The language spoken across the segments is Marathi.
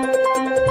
Música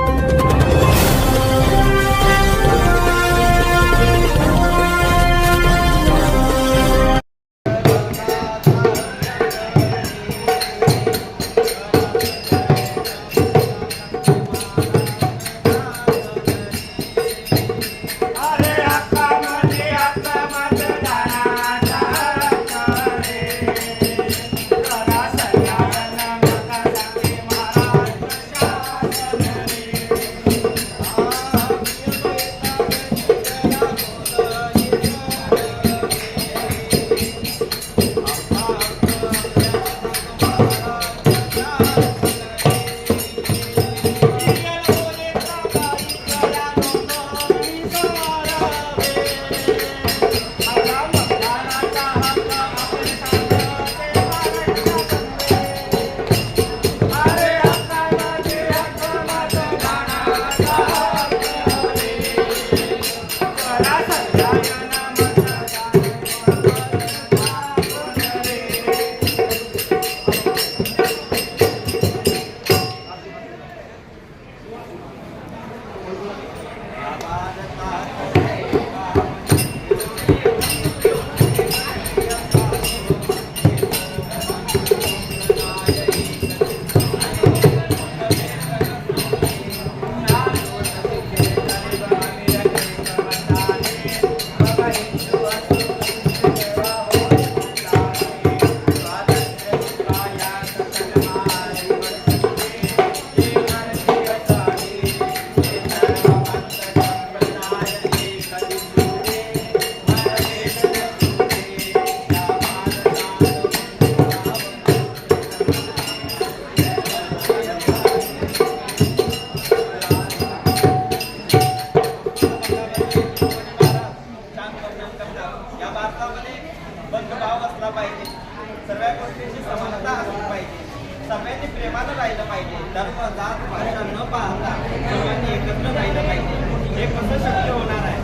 एकत्र राहिलं पाहिजे. धर्म जात भाषा न पाहता सर्वांनी एकत्र राहिलं पाहिजे. हे कसं शक्य होणार आहे?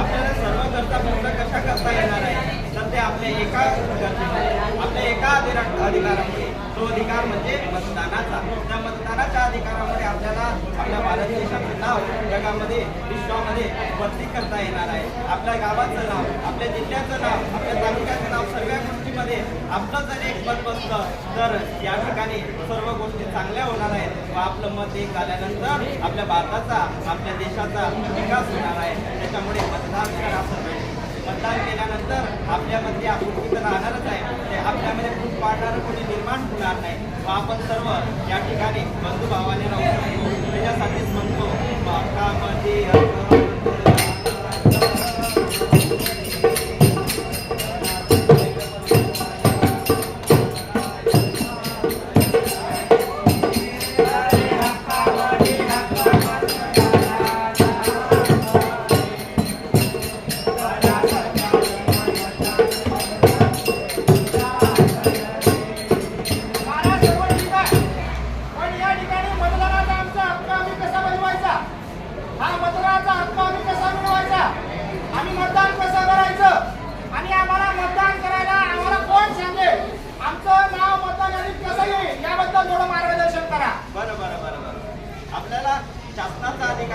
आपल्याला सर्व गरजा पूर्ण कशा करता येणार आहे? तर ते आपल्या एका गरजेमुळे आपल्या एका अधिकारामुळे तो अधिकार म्हणजे मतदानाचा. त्या मतदानाच्या अधिकारामुळे आपल्याला आपल्या भारत देशाचं नाव जगामध्ये विश्वामध्ये वरती करता येणार आहे. आपल्या गावाचं नाव आपल्या जिल्ह्याचं नाव आपल्या तालुक्याचं नाव सर्व गोष्टीमध्ये आपलं जर एक मत बसलं तर या ठिकाणी सर्व गोष्टी चांगल्या होणार आहेत व आपलं मत एक झाल्यानंतर आपल्या भारताचा आपल्या देशाचा विकास होणार आहे. त्याच्यामुळे मतदान करा सर्व मतदान केल्यानंतर आपल्यामध्ये आपुलकी तर राहणारच आहे ते आपल्यामध्ये खूप वाढणारं कोणी निर्माण होणार नाही. व आपण सर्व या ठिकाणी बंधू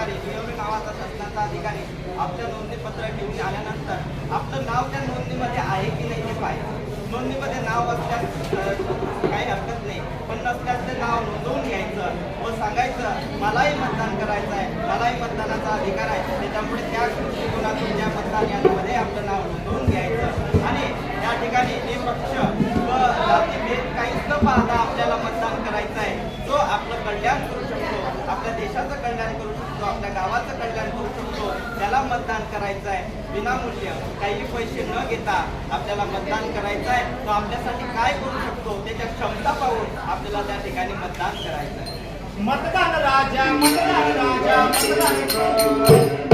अधिकारी नियमी नावाचा शासनाचा अधिकारी आपलं नोंदणीपत्र घेऊन आल्यानंतर आपलं नाव त्या नोंदणीमध्ये आहे की नाही हे पाहिजे नोंदणीमध्ये नाव असल्यास काही हरकत नाही. पण नसल्यास ते नाव नोंदवून घ्यायचं व सांगायचं मलाही मतदान करायचं आहे. मलाही मतदानाचा अधिकार आहे. त्याच्यामुळे त्या दृष्टिकोनातून त्या मतदान यादीमध्ये आपलं नाव नोंदवून घ्यायचं. आणि त्या ठिकाणी निपक्ष व जातीभेद काहीच न पाहता आपल्याला मतदान करायचं आहे जो आपलं कल्याण करू शकतो आपल्या देशाचं कल्याण करू शकतो आपल्या गावाचं कल्याण करू शकतो त्याला मतदान करायचं आहे विनामूल्य. काही पैसे न घेता आपल्याला मतदान करायचं आहे तो आपल्यासाठी काय करू शकतो? त्याच्या क्षमता पाहून आपल्याला त्या ठिकाणी मतदान करायचं आहे मतदान राजा मतदान राजा मतदान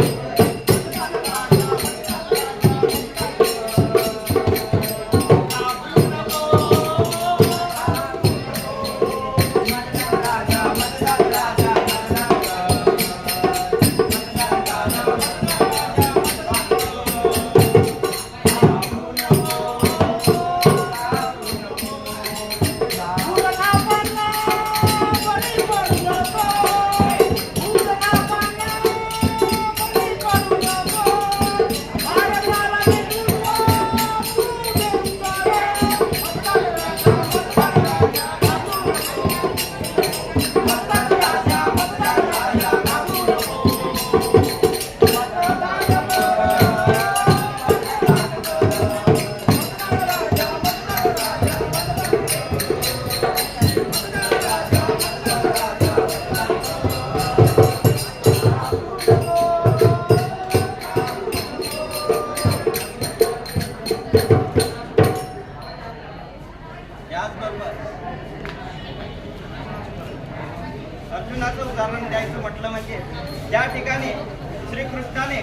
त्या श्रीकृष्णाने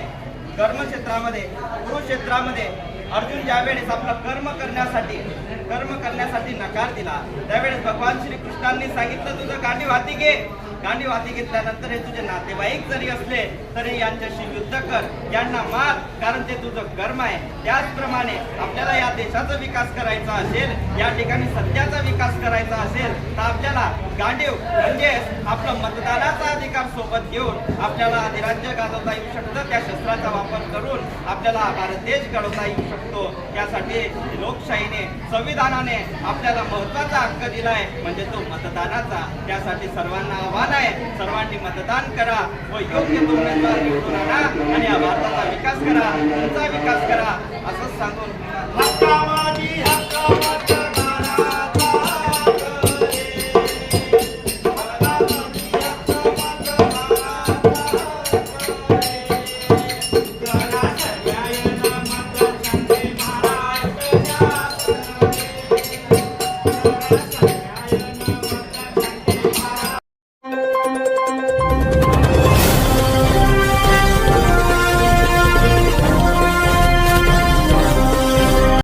कर्मक्षेत्रामध्ये कुरुक्षेत्रामध्ये अर्जुन ज्यावेळेस आपलं कर्म करण्यासाठी कर्म करण्यासाठी नकार दिला त्यावेळेस भगवान श्रीकृष्णांनी सांगितलं तुझं गांडी वाती घे. गांडी वाती घेतल्यानंतर हे तुझे नातेवाईक जरी असले तरी यांच्याशी युद्ध कर. यांना मार कारण ते तुझं कर्म आहे. त्याचप्रमाणे आपल्याला या देशाचा विकास करायचा असेल या ठिकाणी सत्याचा विकास करायचा असेल तर आपल्याला गांडीव म्हणजेच आपलं मतदानाचा अधिकार सोबत घेऊन आपल्याला अधिराज्य गाजवता येऊ शकतं त्या शस्त्राचा वापर करून आपल्याला भारत देश घडवता येऊ शकतो. यासाठी लोकशाहीने संविधानाने आपल्याला महत्त्वाचा हक्क दिलाय म्हणजे तो मतदानाचा. त्यासाठी सर्वांना आव्हान आहे. सर्वांनी मतदान करा. व योग्य तो उमेदवार निवडून आणा आणि या भारताचा विकास करा. तुमचा विकास करा. असंच सांगून